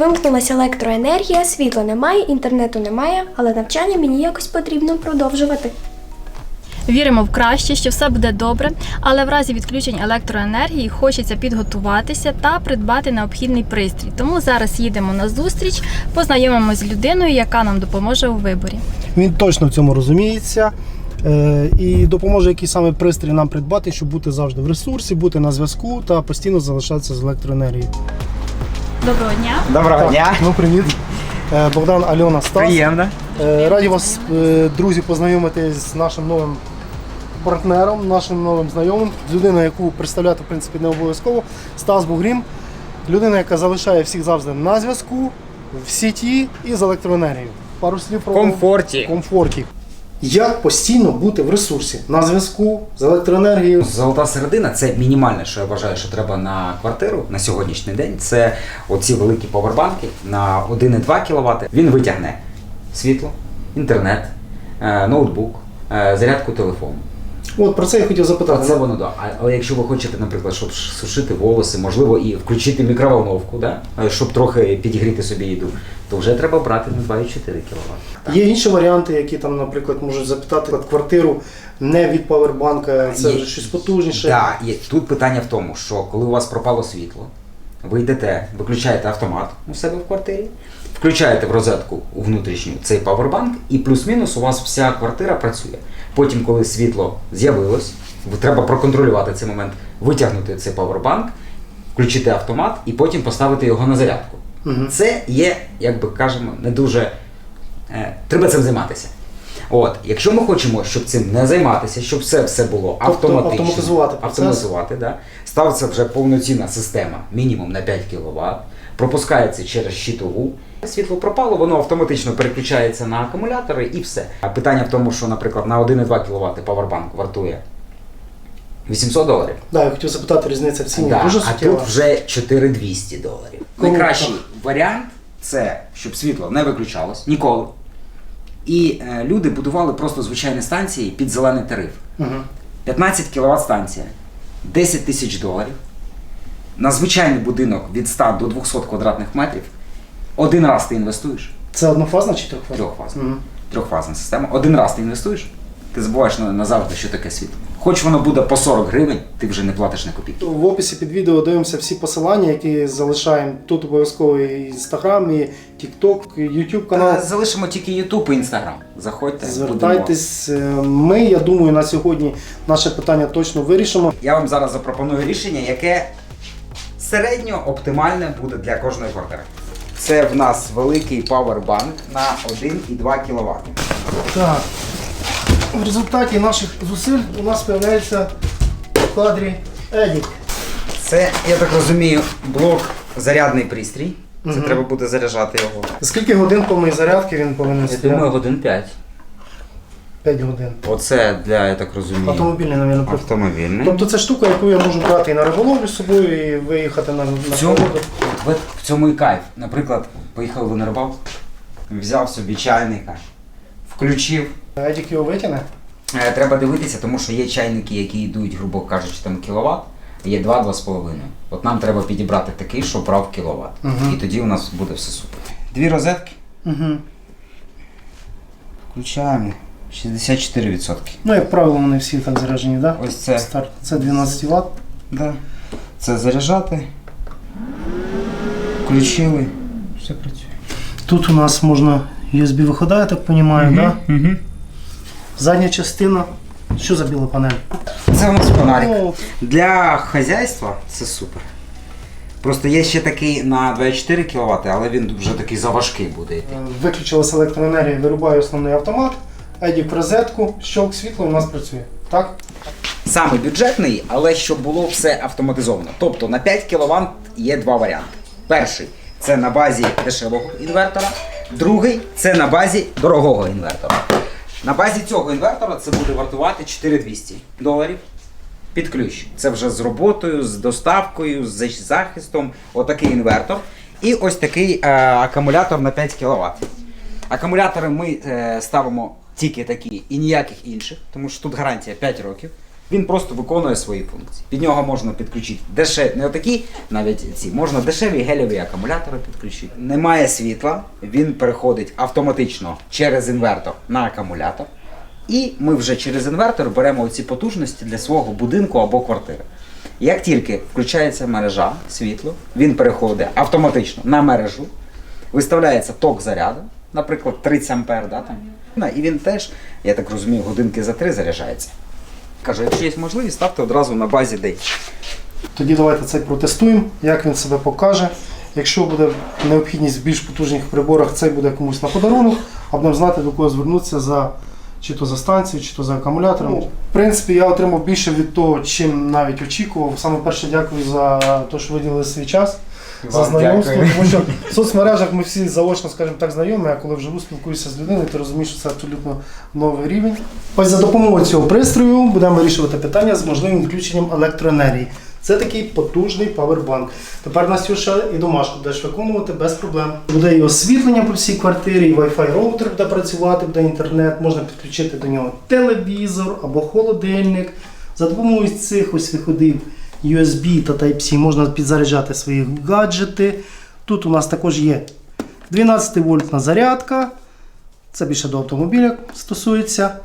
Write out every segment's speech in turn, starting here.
Вимкнулася електроенергія, світла немає, інтернету немає, але навчання мені якось потрібно продовжувати. Віримо в краще, що все буде добре, але в разі відключень електроенергії хочеться підготуватися та придбати необхідний пристрій. Тому зараз їдемо на зустріч, познайомимося з людиною, яка нам допоможе у виборі. Він точно в цьому розуміється е, і допоможе який саме пристрій нам придбати, щоб бути завжди в ресурсі, бути на зв'язку та постійно залишатися з електроенергією. Доброго дня! Доброго Так, дня. Ну, привіт. Е, Богдан, Альона, Стас. Приємно. Е, Раді вас, е, друзі, познайомити з нашим новим партнером, нашим новим знайомим, з людиною, яку представляти в принципі не обов'язково. Стас Бугрім. Людина, яка залишає всіх завжди на зв'язку, в сіті і з електроенергією. Пару слів про Комфорті. комфорті. Як постійно бути в ресурсі на зв'язку з електроенергією? Золота середина це мінімальне, що я вважаю, що треба на квартиру на сьогоднішній день. Це оці великі повербанки на 1,2 кВт. Він витягне світло, інтернет, е, ноутбук, е, зарядку телефону. От про це я хотів запитати. Це воно да. А- Але якщо ви хочете, наприклад, щоб сушити волоси, можливо, і включити мікроволновку, да? е, щоб трохи підігріти собі їду, то вже треба брати на 2,4 кВт. Є інші варіанти, які там, наприклад, можуть запитати квартиру не від павербанка, це Є- вже щось потужніше. Да, є. Тут питання в тому, що коли у вас пропало світло, ви йдете, виключаєте автомат у себе в квартирі, включаєте в розетку у внутрішню цей павербанк, і плюс-мінус у вас вся квартира працює. Потім, коли світло з'явилось, треба проконтролювати цей момент, витягнути цей павербанк, включити автомат і потім поставити його на зарядку. Мгм. Це є, як би кажемо, не дуже. Е, треба цим займатися. От, якщо ми хочемо, щоб цим не займатися, щоб все, все було Тобто автоматично, автоматизувати автоматизувати, да, ставиться вже повноцінна система, мінімум на 5 кВт, пропускається через щитову. Світло пропало, воно автоматично переключається на акумулятори і все. А питання в тому, що, наприклад, на 1,2 кВт павербанк вартує 800 доларів. Да, я хотів запитати різниця в ціні. Да, Дуже а суттєва. тут вже 4200 доларів. Круто. Найкращий варіант це щоб світло не виключалось ніколи. І е, люди будували просто звичайні станції під зелений тариф. Мгм. 15 кВт станція, 10 тисяч доларів. На звичайний будинок від 100 до 200 квадратних метрів. Один раз ти інвестуєш, Це однофазна чи трьохфазна? трьохфазна, Мгм. трьохфазна система. Один раз ти інвестуєш, ти забуваєш назавжди, що таке світло. Хоч воно буде по 40 гривень, ти вже не платиш на копійку. В описі під відео дивимося всі посилання, які залишаємо тут обов'язково і Instagram, і TikTok, і YouTube канал. Та залишимо тільки YouTube і Instagram. Заходьте, Звертайтесь. Е, Ми, я думаю, на сьогодні наше питання точно вирішимо. Я вам зараз запропоную рішення, яке середньо оптимальне буде для кожної квартири. Це в нас великий павербанк на 1,2 кВт. Так. В результаті наших зусиль у нас з'являється в кадрі Едік. Це, я так розумію, блок зарядний пристрій. Це треба буде заряджати його. Скільки годин повної зарядки він повинен Я стояти? думаю, годин 5. 5 годин. Оце для, я так розумію, Автомобільний, мабуть. автомобільний. Тобто це штука, яку я можу брати і на риболовлю з собою, і виїхати на, на цьому, природу. От в цьому і кайф. Наприклад, поїхав ви на рибалку, взяв собі чайника, включив. Едік його витягне. Е, Треба дивитися, тому що є чайники, які йдуть, грубо кажучи, там кіловат, є 2-2,5. От нам треба підібрати такий, що брав кіловат. Мгм. І тоді у нас буде все супер. Дві розетки. Угу. Включаємо 64%. Ну, як правило, вони всі так заряджені, так? Да? Ось це. Старт. Це 12 Вт. Да. Це заряджати. Включили. Все працює. Тут у нас можна USB вихода, я так розумію, да? Угу. Задня частина. Що за біла панель? Це у нас фонарик. Для хазяйства це супер. Просто є ще такий на 24 кВт, але він вже такий заважкий буде йти. е, Виключилася електроенергія, вирубаю основний автомат. Едік в розетку, щелк світло у нас працює. Так? Саме бюджетний, але щоб було все автоматизовано. Тобто на 5 кВт є два варіанти. Перший це на базі дешевого інвертора, другий це на базі дорогого інвертора. На базі цього інвертора це буде вартувати 4200 доларів під ключ. Це вже з роботою, з доставкою, з захистом. Отакий інвертор. І ось такий е, акумулятор на 5 кВт. Акумулятори ми е, ставимо тільки такі і ніяких інших, тому що тут гарантія 5 років. Він просто виконує свої функції. Під нього можна підключити дешеві, не отакі, навіть ці, можна дешеві гелєві акумулятори підключити. Немає світла, він переходить автоматично через інвертор на акумулятор. І ми вже через інвертор беремо ці потужності для свого будинку або квартири. Як тільки включається мережа, світло, він переходить автоматично на мережу, виставляється ток заряду, наприклад, 30 ампер, да, там. І він теж, я так розумію, годинки за три заряджається. Кажу, якщо є можливість, ставте одразу на базі день. Тоді давайте це протестуємо, як він себе покаже. Якщо буде необхідність в більш потужних приборах, це буде комусь на подарунок, а будемо знати, до кого звернутися за чи то за станцію, чи то за акумулятором. В принципі, я отримав більше від того, чим навіть очікував. Саме перше дякую за те, що виділили свій час. За знайомство, дякую. тому що в соцмережах ми всі заочно, скажімо так, знайомі, а коли вживу спілкуєшся з людиною, ти розумієш, що це абсолютно новий рівень. Ось за допомогою цього пристрою будемо вирішувати питання з можливим відключенням електроенергії. Це такий потужний павербанк. Тепер Настюша і домашку будеш виконувати без проблем. Буде і освітлення по всій квартирі, і Wi-Fi роутер буде працювати, буде інтернет, можна підключити до нього телевізор або холодильник. За допомогою цих ось виходів USB та Type-C можна підзаряджати свої гаджети. Тут у нас також є 12 вольтна зарядка. Це більше до автомобіля стосується.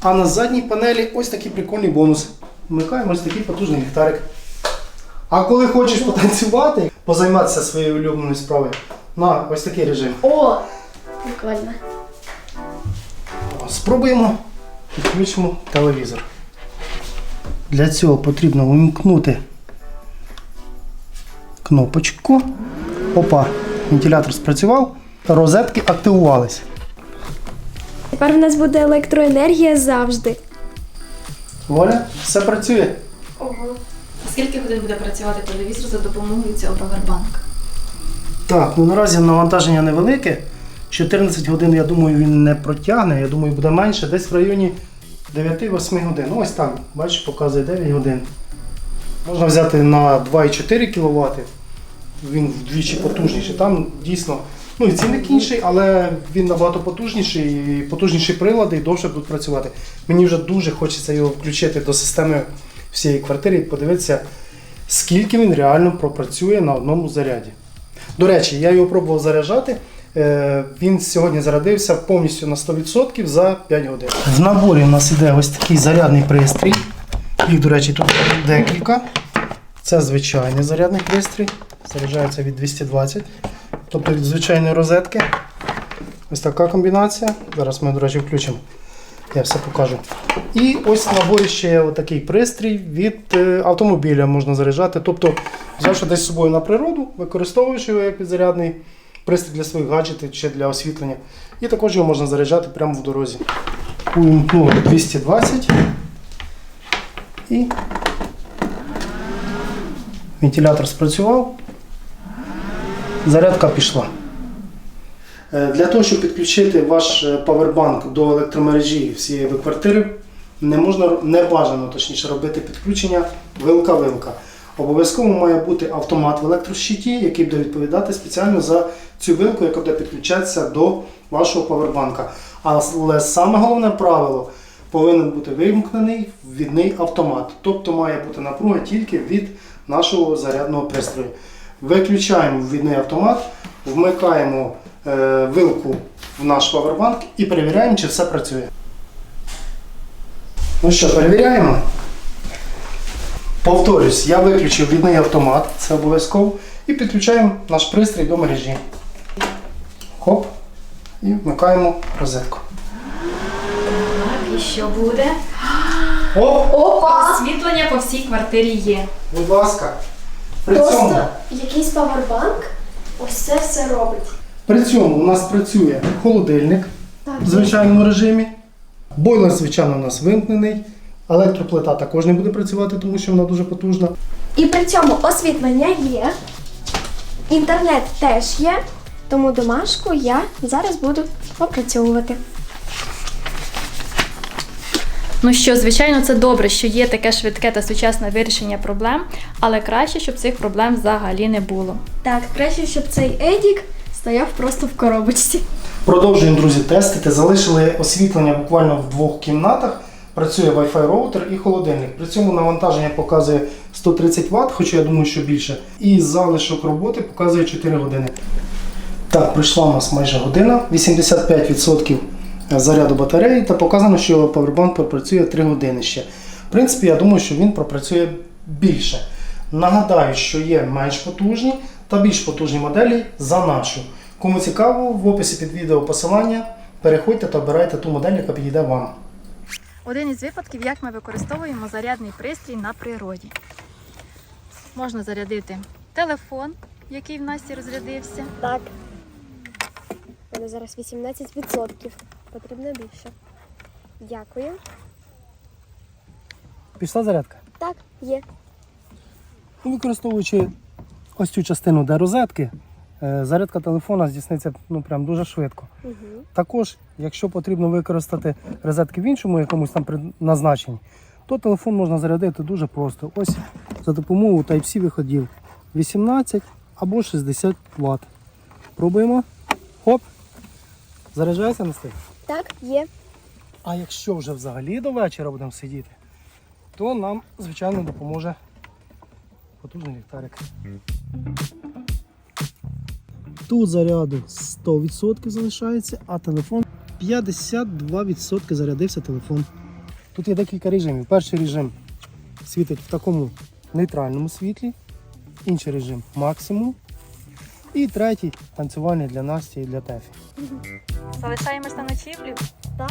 А на задній панелі ось такий прикольний бонус. Вмикаємо ось такий потужний ліхтарик. А коли хочеш потанцювати, позайматися своєю улюбленою справою, на ось такий режим. О! Прикольно. Спробуємо підключимо телевізор. Для цього потрібно вимкнути кнопочку. Опа, вентилятор спрацював, розетки активувалися. Тепер в нас буде електроенергія завжди. Воля, все працює. Ого. Скільки годин буде працювати телевізор за допомогою цього павербанка? Так, ну наразі навантаження невелике. 14 годин, я думаю, він не протягне. Я думаю, буде менше, десь в районі 9-8 годин. Ось так, бачиш, показує 9 годин. Можна взяти на 2,4 кВт. Він вдвічі потужніший. Там дійсно, ну і цінник інший, але він набагато потужніший, і потужніші прилади і довше будуть працювати. Мені вже дуже хочеться його включити до системи всієї квартири і подивитися, скільки він реально пропрацює на одному заряді. До речі, я його пробував заряджати. Е, Він сьогодні зарядився повністю на 100% за 5 годин. В наборі у нас іде ось такий зарядний пристрій. Їх, до речі, тут декілька. Це звичайний зарядний пристрій. Заряджається від 220, тобто від звичайної розетки. Ось така комбінація. Зараз ми, до речі, включимо. Я все покажу. І ось наборі ще є такий пристрій від е, автомобіля можна заряджати. Тобто, взявши десь з собою на природу, використовуєш його як підзарядний пристрій для своїх гаджетів чи для освітлення. І також його можна заряджати прямо в дорозі. Увімкнули 220 і вентилятор спрацював. Зарядка пішла. Е, Для того, щоб підключити ваш е, павербанк до електромережі всієї квартири, не можна не бажано точніше робити підключення вилка-вилка. Обов'язково має бути автомат в електрощиті, який буде відповідати спеціально за цю вилку, яка буде підключатися до вашого павербанка. Але саме головне правило повинен бути вимкнений ввідний автомат. Тобто має бути напруга тільки від нашого зарядного пристрою. Виключаємо ввідний автомат, вмикаємо е, вилку в наш павербанк і перевіряємо, чи все працює. Ну що, перевіряємо. Повторюсь, я виключив відний автомат, це обов'язково, і підключаємо наш пристрій до мережі. Хоп. І вмикаємо розетку. Так, і що буде? Оп, Опа! Освітлення по всій квартирі є. будь ласка. При цьому, Просто якийсь павербанк ось це все робить. при цьому у нас працює холодильник Так, в звичайному режимі. Бойлер, звичайно, у нас вимкнений. Електроплита також не буде працювати, тому що вона дуже потужна. І при цьому освітлення є, інтернет теж є, тому домашку я зараз буду опрацьовувати. Ну що, звичайно, це добре, що є таке швидке та сучасне вирішення проблем, але краще, щоб цих проблем взагалі не було. Так, краще, щоб цей Едік стояв просто в коробочці. Продовжуємо, друзі, тестити. Залишили освітлення буквально в двох кімнатах, Працює Wi-Fi роутер і холодильник. При цьому навантаження показує 130 Вт, хоча я думаю, що більше. І залишок роботи показує 4 години. Так, пройшла у нас майже година, 85% заряду батареї, та показано, що Powerbank пропрацює 3 години ще. В принципі, я думаю, що він пропрацює більше. Нагадаю, що є менш потужні та більш потужні моделі за нашу. Кому цікаво, в описі під відео посилання. Переходьте та обирайте ту модель, яка підійде вам. Один із випадків, як ми використовуємо зарядний пристрій на природі. Можна зарядити телефон, який в Насті розрядився. Так. У мене зараз 18%. Потрібно більше. Дякую. Пішла зарядка. Так, є. Ну, Використовуючи ось цю частину, де розетки, зарядка телефона здійсниться ну, прям дуже швидко. Угу. Також, якщо потрібно використати розетки в іншому якомусь там призначенні, то телефон можна зарядити дуже просто. Ось за допомогою Type-C виходів 18 або 60 Вт. Пробуємо. Хоп. Заряджається на стиль. Так, є. А якщо вже взагалі до вечора будемо сидіти, то нам, звичайно, допоможе потужний ліхтарик. Тут заряду 100% залишається, а телефон 52% зарядився телефон. Тут є декілька режимів. Перший режим світить в такому нейтральному світлі, інший режим максимум. І третій танцювальний для Насті і для Тефі. Залишаємось на ночівлю. Так.